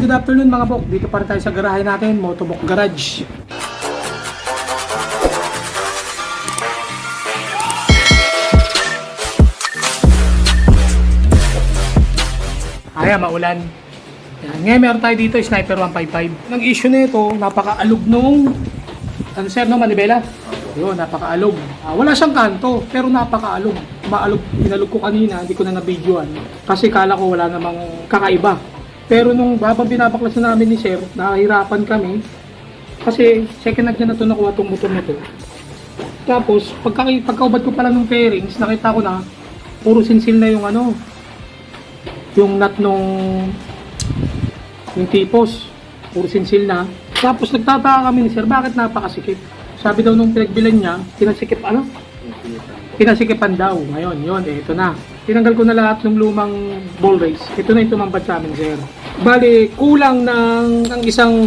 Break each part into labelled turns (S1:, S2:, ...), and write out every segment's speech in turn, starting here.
S1: good afternoon mga bok. Dito pa rin tayo sa garahe natin, Motobok Garage. Ayan, maulan. Yan. Ngayon meron tayo dito, Sniper 155. Ang issue nito, napaka-alog nung, ano sir, no, Manibela? Yun, napaka-alog. Ah, wala siyang kanto, pero napaka-alog. Maalog, inalog ko kanina, hindi ko na na-videoan. Kasi kala ko wala namang kakaiba. Pero nung habang binabaklas na namin ni sir, nahihirapan kami. Kasi second hand na ito nakuha itong motor na to. Tapos, pagka, pagkaubad ko pala ng fairings, nakita ko na, puro sinsil na yung ano, yung nut nung yung tipos. Puro sinsil na. Tapos nagtataka kami ni sir bakit napakasikip? Sabi daw nung pinagbilan niya pinasikip ano? Pinasikipan daw. Ngayon yon eh ito na tinanggal ko na lahat ng lumang ball race ito na yung tumambad sa amin sir bali kulang ng, ng isang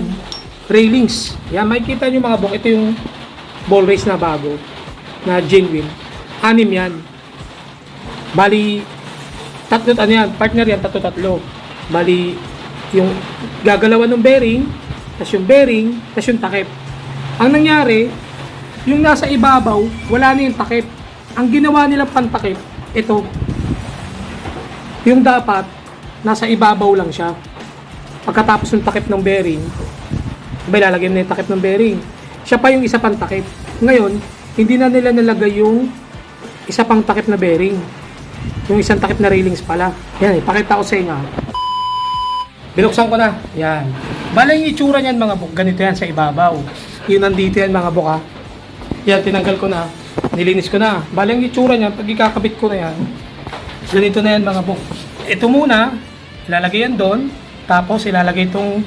S1: railings yan makikita nyo mga bok ito yung ball race na bago na genuine anim yan bali tatlo ano yan, partner yan, tatlo tatlo. Bali, yung gagalawan ng bearing, tas yung bearing, tas yung takip. Ang nangyari, yung nasa ibabaw, wala na yung takip. Ang ginawa nilang pantakip, ito. Yung dapat, nasa ibabaw lang siya. Pagkatapos ng takip ng bearing, iba ilalagay na yung takip ng bearing. Siya pa yung isa pang takip. Ngayon, hindi na nila nalagay yung isa pang takip na bearing. Yung isang takip na railings pala. Yan, ipakita ko sa inyo. Binuksan ko na. Yan. Bala yung itsura niyan mga buk. Ganito yan sa ibabaw. Yung nandito yan mga buk ha. Yan, tinanggal ko na. Nilinis ko na. Bala yung itsura niyan, pag ikakabit ko na yan, ganito na yan mga buk. Ito muna, ilalagay yan doon. Tapos ilalagay itong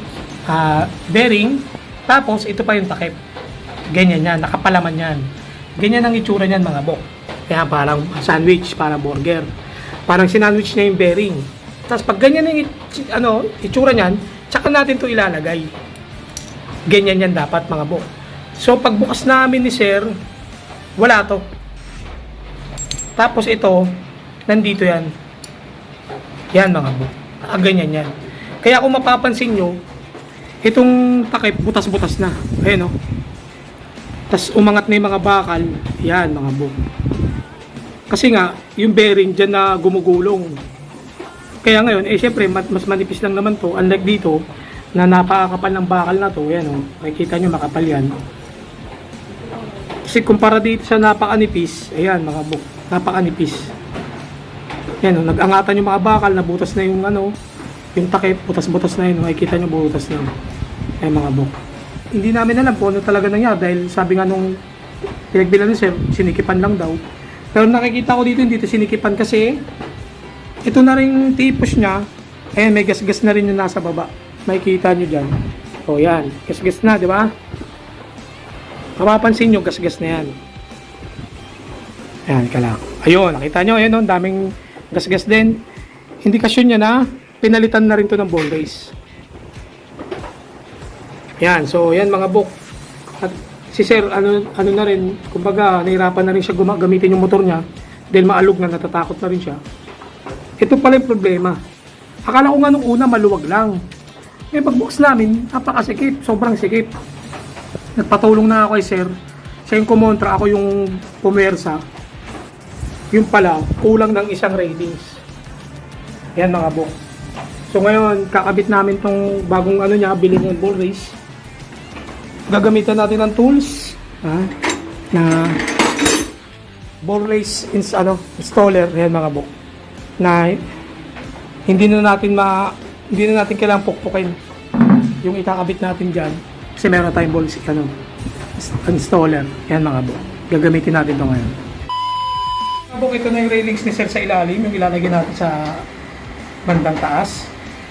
S1: ah, bearing. Tapos ito pa yung takip. Ganyan yan, nakapalaman yan. Ganyan ang itsura niyan mga buk. Kaya parang sandwich, parang burger. Parang sinandwich niya yung bearing. Tapos pag ganyan yung ano, itsura niyan, tsaka natin to ilalagay. Ganyan yan dapat mga buk. So pagbukas namin ni Sir, wala to. Tapos ito, nandito yan. Yan mga buk. Ah, ganyan yan. Kaya kung mapapansin nyo, itong takip, butas-butas na. Ayan o. Tapos umangat na yung mga bakal. Yan mga buk. Kasi nga, yung bearing dyan na gumugulong. Kaya ngayon, eh syempre, mas manipis lang naman to. Unlike dito, na napakakapal ng bakal na to. Yan o, makikita nyo makapal yan. Kasi kumpara dito sa napakanipis, ayan mga buk, napakanipis. Yan o, nag-angatan yung mga bakal, nabutas na yung ano, yung takip, butas-butas na yun. Makikita nyo butas na. Ayan mga buk. Hindi namin alam kung ano talaga nangyari dahil sabi nga nung pinagbilan ni sir, sinikipan lang daw. Pero nakikita ko dito hindi ito sinikipan kasi ito na rin tipos niya. Ayan, may gas-gas na rin yung nasa baba. Makikita nyo dyan. O yan, gas-gas na, di ba? Mapapansin nyo, gas-gas na yan. Ayan, kala. Ayun, nakita nyo, ayun, oh, daming gas-gas din. Indikasyon niya na pinalitan na rin to ng ball race. Yan, so yan mga book. At si Sir, ano, ano na rin, kumbaga, nahirapan na rin siya gamitin yung motor niya dahil maalog na, natatakot na rin siya. Ito pala yung problema. Akala ko nga nung una maluwag lang. Eh pagbukas namin, napakasikip, sobrang sikip. Nagpatulong na ako kay Sir. Siya yung kumontra, ako yung pumersa. Yung pala, kulang ng isang ratings. Yan mga book. So ngayon, kakabit namin tong bagong ano niya, bilhin ng ball race. Gagamitan natin ng tools ha, na ball race ins ano, installer, yan mga book. Na hindi na natin ma hindi na natin kailangang pukpukin yung ikakabit natin diyan kasi meron tayong ball ano installer. Yan mga book. Gagamitin natin to ngayon. Mga book, ito na yung railings ni Sir sa ilalim, yung ilalagay natin sa bandang taas.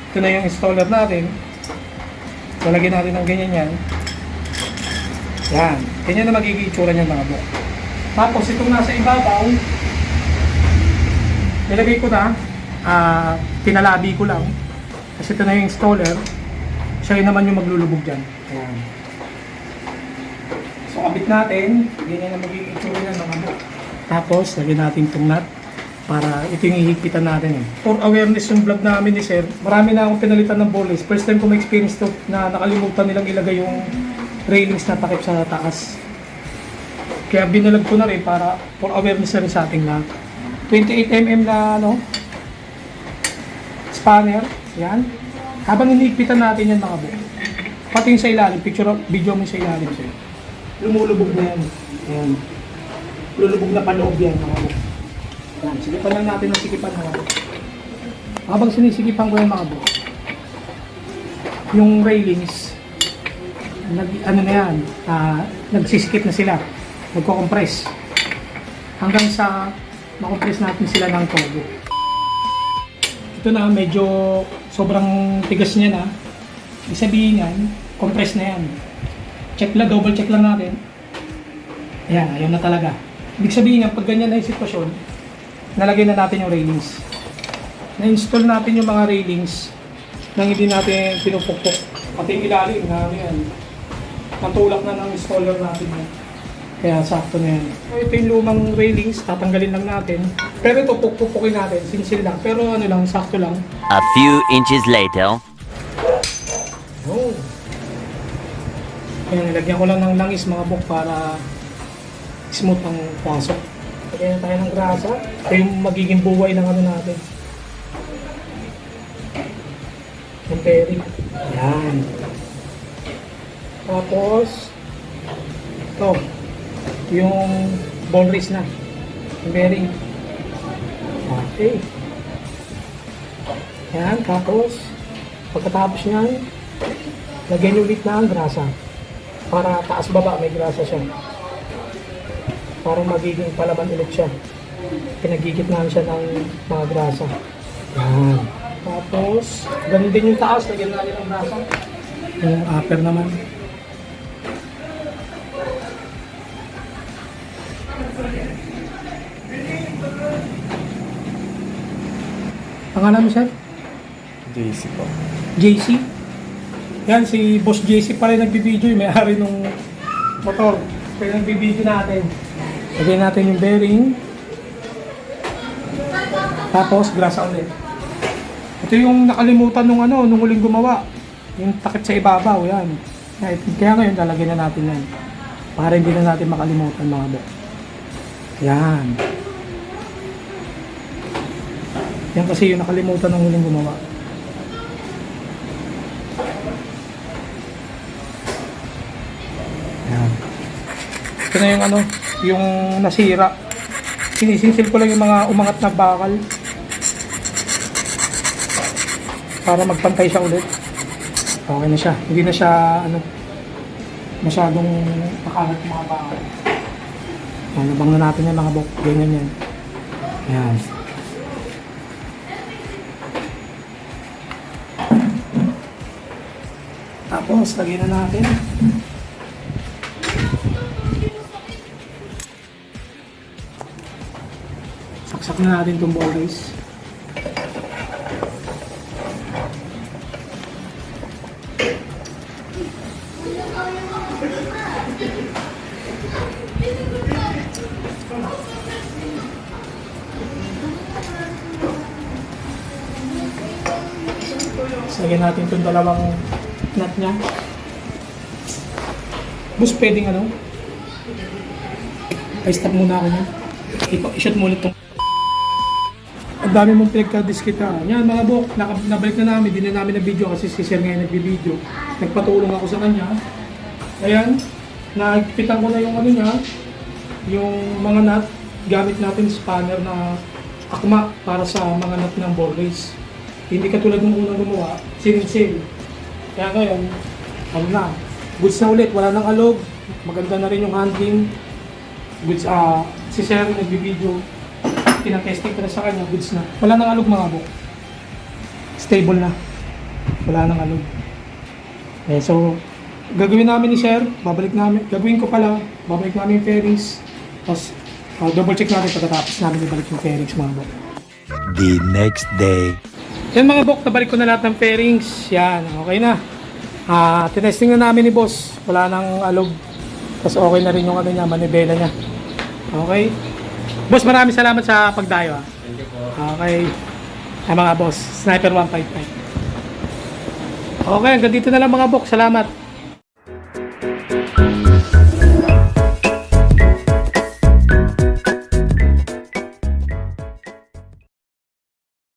S1: Ito na yung installer natin. Lalagyan natin ng ganyan yan. Yan. Ganyan na magiging itsura niyan mga buk. Tapos itong nasa ibabaw, nilagay ko na, ah, pinalabi ko lang. Kasi ito na yung installer. Siya yun naman yung maglulubog dyan. Ayan. So kabit natin, ganyan na magiging itsura niyan mga buk. Tapos, lagyan natin itong nut. para ito yung ihigpitan natin eh. For awareness yung vlog namin ni Sir, marami na akong pinalitan ng race. First time ko ma-experience to na nakalimutan nilang ilagay yung railings na takip sa taas. Kaya binalag ko na rin para for awareness na rin sa ating lahat. 28mm na ano, spanner, yan. Habang iniigpitan natin yan mga buk. Pati yung sa ilalim, picture of, video mo sa ilalim sir. Lumulubog na yan. Ayan. Lulubog na paloob yan mga. Yan, sigipan lang natin ng sigipan mga buk. Habang sinisigipan ko yan mga buk, yung railings, nag, ano na yan, ah, nagsisikip na sila, nagko-compress. Hanggang sa makompress natin sila ng todo. Ito na, medyo sobrang tigas niya na. Ibig sabihin yan, compress na yan. Check lang, double check lang natin. Ayan, ayaw na talaga. Ibig sabihin nga, pag ganyan na yung sitwasyon, nalagay na natin yung railings. Na-install natin yung mga railings nang hindi natin pinupukpok. Pati yung ilalim na yan. Natulak na ng installer natin yan. Kaya sakto na yan. Ito yung lumang railings, tatanggalin lang natin. Pero ito, pukpukin natin, sinsil lang. Pero ano lang, sakto lang.
S2: A few inches later.
S1: Oh. Kaya nilagyan ko lang ng langis mga buk para smooth ang pasok. Lagyan na tayo ng grasa. Ito yung magiging buhay ng ano natin. Yung pairing. Yan. Tapos, ito. Yung ball race na. Yung bearing. Okay. Yan. Tapos, pagkatapos niyan, lagyan niyo ulit na ang grasa. Para taas baba may grasa siya. Para magiging palaman ulit siya. Pinagigitnaan siya ng mga grasa. Yan. Tapos, ganun din yung taas, lagyan natin ng grasa. Yung upper naman. Pangalan mo, sir?
S3: JC po.
S1: JC. Yan, si Boss JC pala yung nagbibideo, yung may-ari nung motor. Kaya nagbibideo natin. Lagyan natin yung bearing. Tapos, grasa ulit. Ito yung nakalimutan nung ano, nung huling gumawa. Yung takip sa ibabaw, yan. Kaya, ngayon, lalagyan na natin yan. Para hindi na natin makalimutan mga bok. Yan. Yan kasi yung nakalimutan nung huling gumawa. Ito na yung ano, yung nasira. Sinisinsil ko lang yung mga umangat na bakal. Para magpantay siya ulit. Okay na siya. Hindi na siya ano masyadong makalat yung mga bakal. Yan, nabang na natin yung mga bok. Ganyan yan. Yan. Tapos, lagyan na natin. Saksak na natin itong ball. Tapos lagyan natin itong dalawang nut niya. Bus, pwedeng ano? I-stop muna ako niyan. I- I-shot ulit itong ang dami mong pinagkadiskita. Yan mga bok, nabalik na namin, di na namin na video kasi si Sir ngayon nagbibideo. Nagpatulong ako sa kanya. Ayan, nagpitan ko na yung ano niya, yung mga nut, gamit natin spanner na akma para sa mga nut ng ball race. Hindi katulad ng unang gumawa, sinil Kaya ngayon, ano na, goods na ulit, wala nang alog, maganda na rin yung handling. Goods, ah, si Sir nagbibideo, pinatesting ko na sa kanya, goods na. Wala nang alog mga buk. Stable na. Wala nang alog. Eh, so, gagawin namin ni Sir, babalik namin, gagawin ko pala, babalik namin yung fairings, tapos uh, double check natin pagkatapos namin ibalik yung fairings mga buk.
S2: The next day.
S1: Yan mga bok, nabalik ko na lahat ng fairings. Yan, okay na. Ah, tinesting na namin ni boss. Wala nang alog. Tapos okay na rin yung ano niya, manibela niya. Okay? Boss, maraming salamat sa pagdayo ah.
S4: Thank you po.
S1: Okay. Ay mga boss, Sniper 155. Okay, hanggang dito na lang mga boss. Salamat.